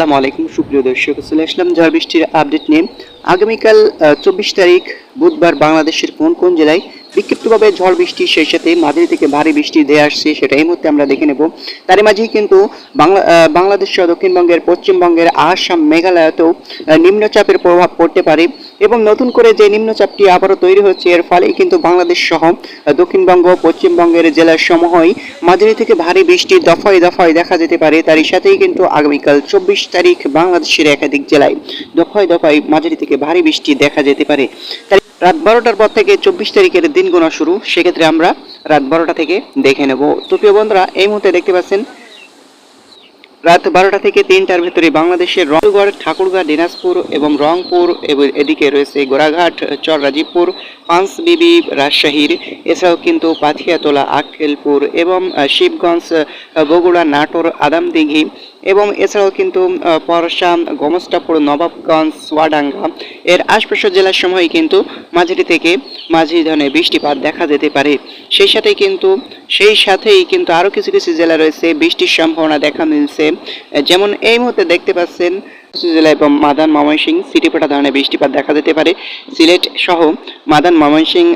আসসালামু আলাইকুম, সুপ্রিয় দর্শক, চলে আসলাম ঝড় বৃষ্টির আপডেট নিয়ে। আগামীকাল চব্বিশ তারিখ, বুধবার বাংলাদেশের কোন কোন জেলায় বিক্ষিপ্তভাবে ঝড় বৃষ্টি সেই সাথে মাঝারি থেকে ভারী বৃষ্টি দিয়ে আসছে সেটা এই মুহূর্তে আমরা দেখে নেব। তারই মাঝেই কিন্তু বাংলা বাংলাদেশ সহ দক্ষিণবঙ্গের, পশ্চিমবঙ্গের, আসাম, মেঘালয়তেও নিম্নচাপের প্রভাব পড়তে পারে এবং নতুন করে যে নিম্নচাপটি আবারও তৈরি হচ্ছে, এর ফলেই কিন্তু বাংলাদেশ সহ দক্ষিণবঙ্গ, পশ্চিমবঙ্গের জেলার সমূহই মাঝারি থেকে ভারী বৃষ্টি দফায় দফায় দেখা যেতে পারে। তারই সাথেই কিন্তু আগামীকাল চব্বিশ তারিখ বাংলাদেশের একাধিক জেলায় দফায় দফায় মাঝারি থেকে ভারী বৃষ্টি দেখা যেতে পারে। রাত বারোটার পর থেকে চব্বিশ তারিখের দিন গোনা শুরু। সেক্ষেত্রে আমরা রাত বারোটা থেকে দেখে নেব। তো প্রিয় বন্ধুরা, এই মুহূর্তে দেখতে পাচ্ছেন, রাত বারোটা থেকে তিনটার ভেতরে বাংলাদেশের রংগড় ঠাকুরগাঁ, দিনাজপুর এবং রংপুর, এবং এদিকে রয়েছে গোড়াঘাট চর রাজীবপুর পাঁচবিবি রাজশাহীর। এছাড়াও কিন্তু পাথিয়াতলা, আক্কেলপুর এবং শিবগঞ্জ, বগুড়া, নাটোর, আদামদিঘি এবং এছাড়াও কিন্তু পরশা গমস্টাপুর নবাবগঞ্জ, সোয়াডাঙ্গা এর আশপাশের জেলার সময় কিন্তু মাঝারি থেকে মাঝারি ধরনের বৃষ্টিপাত দেখা যেতে পারে। সেই সাথে কিন্তু, সেই সাথেই কিন্তু আরও কিছু কিছু জেলা রয়েছে, বৃষ্টির সম্ভাবনা দেখা মিলছে। যেমন এই মুহূর্তে দেখতে পাচ্ছেন জেলা এবং মাদান ময়মনসিং সিটিপাটা ধরনের বৃষ্টিপাত দেখা যেতে পারে। সিলেট সহ মাদান ময়মনসিং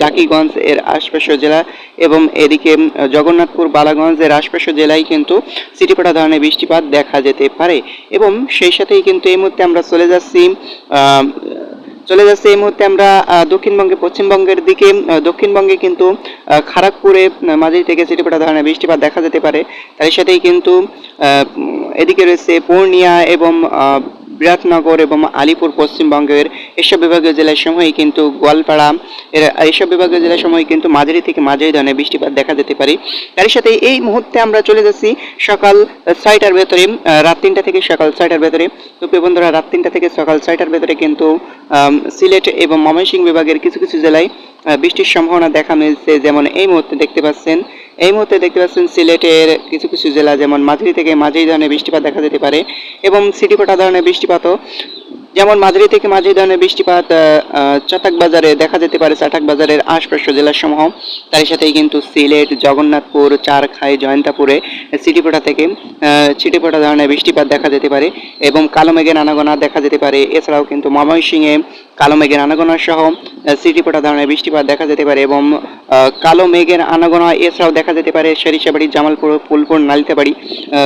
জাকিগঞ্জ এর আশপাশের জেলা এবং এদিকে জগন্নাথপুর, বালাগঞ্জ এর আশপাশের জেলায় কিন্তু সিটিপাটা ধরনের বৃষ্টিপাত দেখা যেতে পারে। এবং সেই সাথেই কিন্তু এই মুহূর্তে আমরা চলে যাচ্ছি চলে যাচ্ছে এই মুহূর্তে আমরা দক্ষিণবঙ্গে পশ্চিমবঙ্গের দিকে। দক্ষিণবঙ্গে কিন্তু আহ, মাঝারি থেকে সিটিপাটা ধরনের বৃষ্টিপাত দেখা যেতে পারে। তার সাথেই কিন্তু এদিকে রয়েছে পূর্ণিয়া এবং বিরাটনগর এবং আলিপুর পশ্চিমবঙ্গের এসব বিভাগীয় জেলার সময় কিন্তু গোয়ালপাড়া, এর এইসব বিভাগীয় জেলার সময় কিন্তু মাঝারি থেকে মাঝারি ধরনের বৃষ্টিপাত দেখা যেতে পারে। তার সাথে এই মুহূর্তে আমরা চলে যাচ্ছি সকাল ছয়টার ভেতরে রাত তিনটা থেকে সকাল ছয়টার ভেতরে। তো প্রিয় বন্ধুরা, রাত তিনটা থেকে সকাল ছয়টার ভেতরে কিন্তু সিলেট এবং ময়মনসিংহ বিভাগের কিছু কিছু জেলায় বৃষ্টির সম্ভাবনা দেখা মিলছে। যেমন এই মুহূর্তে দেখতে পাচ্ছেন, এই মুহূর্তে দেখতে পাচ্ছেন সিলেটের কিছু কিছু জেলা, যেমন মাঝারি থেকে মাঝারি ধরনের বৃষ্টিপাত দেখা যেতে পারে এবং সিটিপোটা ধরনের বৃষ্টিপাতও যেমন মাঝারি থেকে মাঝারি ধরনের বৃষ্টিপাত চাতাক বাজারে দেখা যেতে পারে। চাতাক বাজারের আশপাশ জেলার সমূহ তার সাথেই কিন্তু সিলেট, জগন্নাথপুর, চারখাই, জয়ন্তাপুরে সিটিপোটা থেকে ছিটিপোটা ধরনের বৃষ্টিপাত দেখা যেতে পারে। এবং কালো মেঘে নানাগোনা দেখা যেতে পারে। এছাড়াও কিন্তু ময়মনসিংহে কালো মেঘের আনাগোনা সহ সিটিপোটা ধরনের বৃষ্টিপাত দেখা যেতে পারে এবং কালো মেঘের আনাগোনা এছাড়াও দেখা যেতে পারে সরিষাবাড়ি, জামালপুর, ফুলপুর, নালিতাবাড়ি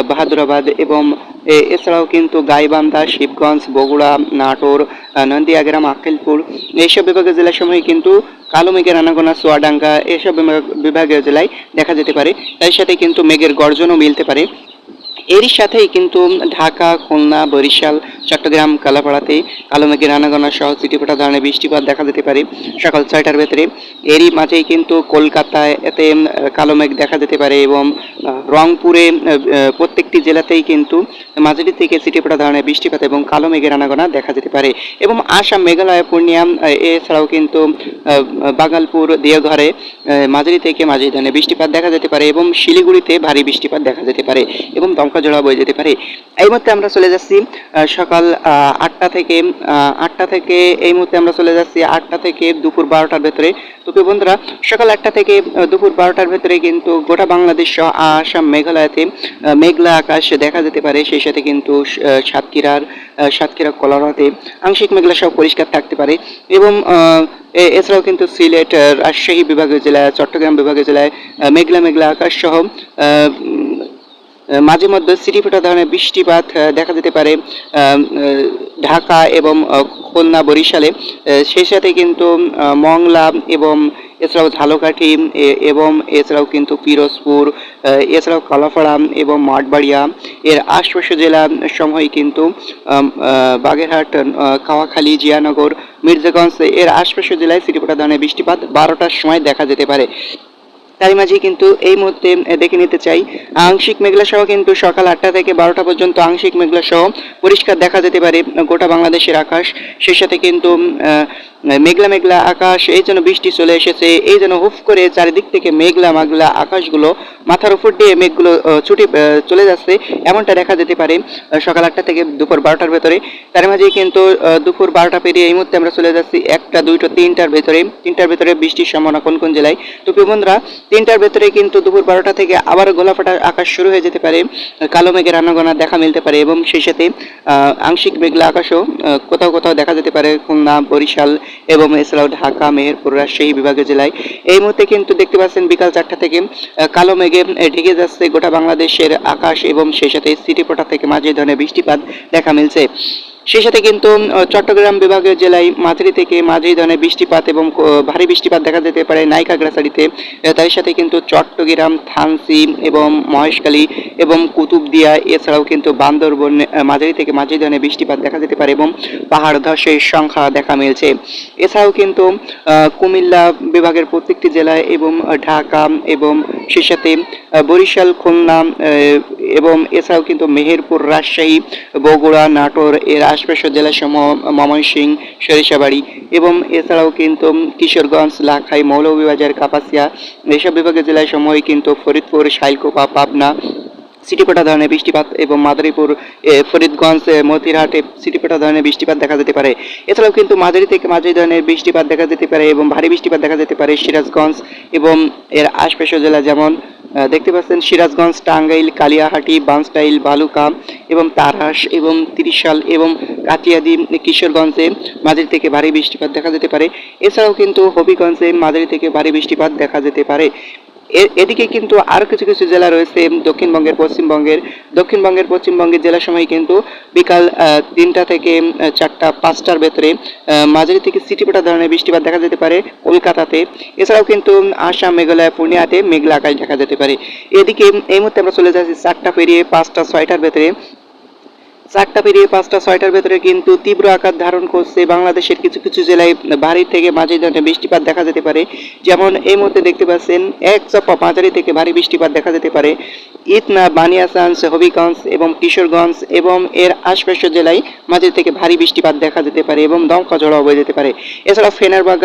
বাহাদুরাবাদ এবং এছাড়াও কিন্তু গাইবান্ধা, শিবগঞ্জ, বগুড়া, নাটোর নন্দিয়াগ্রাম, আক্কেলপুর এইসব বিভাগীয় জেলার সময় কিন্তু কালো মেঘের আনাগোনা, সোয়াডাঙ্গা, এসব বিভাগ- বিভাগীয় জেলায় দেখা যেতে পারে। তার সাথে কিন্তু মেঘের গর্জনও মিলতে পারে। এরই সাথেই কিন্তু ঢাকা, খুলনা, বরিশাল, চট্টগ্রাম, কালাপাড়াতে কালো মেঘের আনাগোনা সহ চিটিপোটা ধরনের বৃষ্টিপাত দেখা যেতে পারে সকাল ছয়টার ভেতরে। এরই মাঝেই কিন্তু কলকাতায় এতে কালো মেঘ দেখা যেতে পারে এবং রংপুরে প্রত্যেকটি জেলাতেই কিন্তু মাঝারি থেকে চিটিপোটা ধরনের বৃষ্টিপাত এবং কালো মেঘের আনাগোনা দেখা যেতে পারে এবং আসাম, মেঘালয়, পূর্ণিয়া এছাড়াও কিন্তু বাগালপুর দেওঘরে মাঝারি থেকে মাঝারি ধরনের বৃষ্টিপাত দেখা যেতে পারে এবং শিলিগুড়িতে ভারী বৃষ্টিপাত দেখা যেতে পারে এবং দমকা জোড়া বয়ে যেতে পারে। এই মুহূর্তে আমরা চলে যাচ্ছি সকাল আটটা থেকে আটটা থেকে এই মুহূর্তে আমরা চলে যাচ্ছি আটটা থেকে দুপুর বারোটার ভেতরে। তো প্রিয় বন্ধুরা, সকাল আটটা থেকে দুপুর বারোটার ভেতরে কিন্তু গোটা বাংলাদেশ সহ আসাম মেঘালয়তে মেঘলা আকাশ দেখা যেতে পারে। সেই সাথে কিন্তু সাতক্ষীরার সাতক্ষীরা কলারাতে আংশিক মেঘলা সহ পরিষ্কার থাকতে পারে এবং এছাড়াও কিন্তু সিলেট রাজশাহী বিভাগীয় জেলায়, চট্টগ্রাম বিভাগীয় জেলায় মেঘলা মেঘলা আকাশ সহ মাঝে মধ্যে সিটিফোঁটা ধরনের বৃষ্টিপাত দেখা যেতে পারে ঢাকা এবং খুলনা, বরিশালে। সেই সাথে কিন্তু মংলা এবং এছাড়াও ঝালকাঠি এবং এছাড়াও কিন্তু পিরোজপুর এছাড়াও কালাপাড়া এবং মাঠবাড়িয়া। এর আশপাশের জেলা সমূহ কিন্তু বাগেরহাট কাওয়াখালী, জিয়ানগর, মির্জাগঞ্জ, এর আশপাশের জেলায় সিটিফোঁটা ধরনের বৃষ্টিপাত বারোটার সময় দেখা যেতে পারে। তারই মাঝে কিন্তু এই মুহূর্তে দেখে নিতে চাই। আংশিক মেঘলা সহ কিন্তু সকাল আটটা থেকে বারোটা পর্যন্ত আংশিক মেঘলা সহ পরিষ্কার দেখা যেতে পারে গোটা বাংলাদেশের আকাশ। সেই সাথে কিন্তু মেঘলা মেঘলা আকাশ, এই যেন বৃষ্টি চলে এসেছে, এই যেন হুফ করে চারিদিক থেকে মেঘলা মেঘলা আকাশগুলো মাথার উপর দিয়ে মেঘগুলো ছুটে চলে যাচ্ছে, এমনটা দেখা যেতে পারে সকাল আটটা থেকে দুপুর বারোটার ভেতরে। তার মাঝেই কিন্তু দুপুর বারোটা পেরিয়ে এই মুহূর্তে আমরা চলে যাচ্ছি একটা, দুইটো, তিনটার ভেতরে। তিনটার ভেতরে বৃষ্টির সম্ভাবনা কোন কোন জেলায়? তো বন্ধুরা তিনটার ভেতরে কিন্তু দুপুর বারোটা থেকে আবার গোলাফাটা আকাশ শুরু হয়ে যেতে পারে, কালো মেঘের আনাগোনা দেখা মিলতে পারে এবং সেই সাথে আংশিক মেঘলা আকাশও কোথাও কোথাও দেখা যেতে পারে, খুলনা, বরিশাল এবং এছাড়াও ঢাকা, মেহেরপুর, রাজশাহী বিভাগীয় জেলায়। এই মুহূর্তে কিন্তু দেখতে পাচ্ছেন বিকাল চারটা থেকে কালো মেঘে ঢেকে যাচ্ছে গোটা বাংলাদেশের আকাশ এবং সেই সাথে সিটিপোটা থেকে মাঝে ধরনের বৃষ্টিপাত দেখা মিলছে। সেই সাথে কিন্তু চট্টগ্রাম বিভাগের জেলায় মাঝারি থেকে মাঝারি ধরনের বৃষ্টিপাত এবং ভারী বৃষ্টিপাত দেখা যেতে পারে নাইকাগ্রাসারিতে তার সাথে কিন্তু চট্টগ্রাম, থানসি এবং মহেশখালী এবং কুতুবদিয়া, এছাড়াও কিন্তু বান্দরবন মাঝারি থেকে মাঝারি ধরনের বৃষ্টিপাত দেখা যেতে পারে এবং পাহাড় ধসের সংখ্যা দেখা মিলছে। এছাড়াও কিন্তু কুমিল্লা বিভাগের প্রত্যেকটি জেলায় এবং ঢাকা এবং সেই সাথে বরিশাল, খুলনা এবং এছাড়াও কিন্তু মেহেরপুর, রাজশাহী, বগুড়া, নাটোর এর আশপাশের জেলাসমূহ ময়মনসিংহ সরিষাবাড়ি এবং এছাড়াও কিন্তু কিশোরগঞ্জ, লাখাই, মৌলভীবাজার, কাপাসিয়া এইসব বিভাগের জেলায় সময় কিন্তু ফরিদপুর, শাইলকোপা, পাবনা সিটিপেটা ধরনের বৃষ্টিপাত এবং মাদারীপুর ফরিদগঞ্জ মতিরহাটে সিটিপেটা ধরনের বৃষ্টিপাত দেখা যেতে পারে। এছাড়াও কিন্তু মাঝারি থেকে মাঝারি ধরনের বৃষ্টিপাত দেখা যেতে পারে এবং ভারী বৃষ্টিপাত দেখা যেতে পারে সিরাজগঞ্জ এবং এর আশপাশের জেলা যেমন দেখতে পাচ্ছেন সিরাজগঞ্জ, টাঙ্গাইল, কালিয়াহাটি, বানস্টাইল, বালুকা এবং তারহাস এবং তিরিশাল এবং কাটিয়াদি, কিশোরগঞ্জে মাঝারি থেকে ভারী বৃষ্টিপাত দেখা যেতে পারে। এছাড়াও কিন্তু হবিগঞ্জে মাঝারি থেকে ভারী বৃষ্টিপাত দেখা যেতে পারে। এদিকে কিন্তু আরও কিছু কিছু জেলা রয়েছে দক্ষিণবঙ্গের, পশ্চিমবঙ্গের। দক্ষিণবঙ্গের, পশ্চিমবঙ্গের জেলার সময় কিন্তু বিকাল তিনটা থেকে চারটা, পাঁচটার ভেতরে মাঝারি থেকে সিটিপোটা ধরনের বৃষ্টিপাত দেখা যেতে পারে কলকাতাতে। এছাড়াও কিন্তু আসাম, মেঘালয়, পূর্ণিয়াতে মেঘলা আকাশ দেখা যেতে পারে। এদিকে এই মুহূর্তে আমরা চলে যাচ্ছি চারটা পেরিয়ে পাঁচটা, ছয়টার ভেতরে। চারটা পেরিয়ে পাঁচটা, ছয়টার ভেতরে কিন্তু তীব্র আকার ধারণ করছে বাংলাদেশের কিছু কিছু জেলায় ভারী থেকে মাঝারি ধরনের বৃষ্টিপাত দেখা যেতে পারে। যেমন এই মুহূর্তে দেখতে পাচ্ছেন, এক চাপা মাঝারি থেকে ভারী বৃষ্টিপাত দেখা যেতে পারে। ইতনা বানিয়াসান্স হবিগঞ্জ এবং কিশোরগঞ্জ এবং এর আশপাশের জেলায় মাঝারি থেকে ভারী বৃষ্টিপাত দেখা যেতে পারে এবং দমকা ঝড় বয়ে যেতে পারে। এছাড়া ফেনারবাগ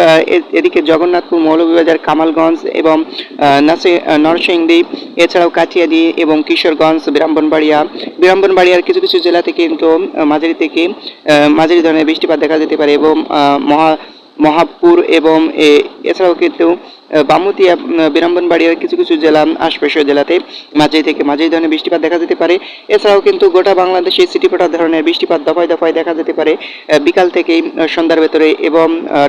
এদিকে জগন্নাথপুর, মৌলভীবাজার, কামালগঞ্জ এবং নরসিংদী, এছাড়াও কাঠিয়াদি এবং কিশোরগঞ্জ বিরামবনবাড়িয়া বিরামবনবাড়িয়ার কিছু কিছু জেলাতে কিন্তু মাঝারি থেকে মাঝারি ধরনের বৃষ্টিপাত দেখা যেতে পারে এবং মহা, মহাপুর এবং এছাড়াও কিন্তু বামুতিয়া বিরামবনবাড়িয়ার কিছু কিছু জেলা, আশপাশের জেলাতে মাঝারি থেকে মাঝারি ধরনের বৃষ্টিপাত দেখা যেতে পারে। এছাড়াও কিন্তু গোটা বাংলাদেশে সিটিপোটা ধরনের বৃষ্টিপাত দফায় দফায় দেখা যেতে পারে। বিকাল থেকেই সন্ধ্যার ভেতরে এবং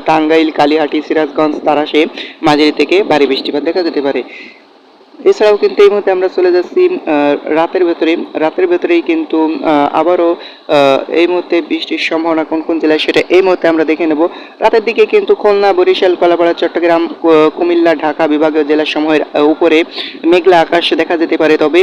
টাঙ্গাইল, কালিহাটি, সিরাজগঞ্জ তারাশে মাঝারি থেকে ভারী বৃষ্টিপাত দেখা যেতে পারে। এছাড়াও কিন্তু এই মুহূর্তে আমরা চলে যাচ্ছি রাতের ভেতরে। রাতের ভেতরেই কিন্তু আবারও এই মুহূর্তে বৃষ্টির সম্ভাবনা কোন কোন জেলায় সেটা এই মুহূর্তে আমরা দেখে নেব। রাতের দিকে কিন্তু খুলনা, বরিশাল, কলাপাড়া, চট্টগ্রাম কুমিল্লা, ঢাকা বিভাগীয় জেলা সমূহের উপরে মেঘলা আকাশ দেখা যেতে পারে। তবে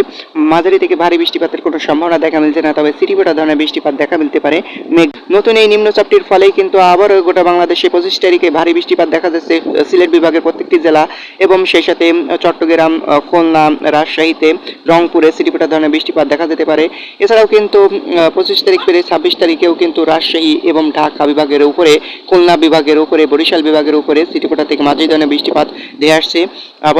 মাঝারি থেকে ভারী বৃষ্টিপাতের কোনো সম্ভাবনা দেখা মিলছে না। তবে সিটিপোটা ধরনের বৃষ্টিপাত দেখা মিলতে পারে মেঘ। নতুন এই নিম্নচাপটির ফলেই কিন্তু আবারও গোটা বাংলাদেশে পঁচিশ তারিখে ভারী বৃষ্টিপাত দেখা যাচ্ছে সিলেট বিভাগের প্রত্যেকটি জেলা এবং সেই সাথে চট্টগ্রাম খুলনা রাজশাহীতে রংপুরে সিটিপোটা ধরনের বৃষ্টিপাত দেখা যেতে পারে, এছাড়াও কিন্তু পঁচিশ তারিখ পেরে ছাব্বিশ তারিখেও কিন্তু রাজশাহী এবং ঢাকা বিভাগের উপরে, খুলনা বিভাগের উপরে, বরিশাল বিভাগের উপরে সিটিপোটা থেকে মাঝে ধরনের বৃষ্টিপাত দিয়ে আসছে। আবার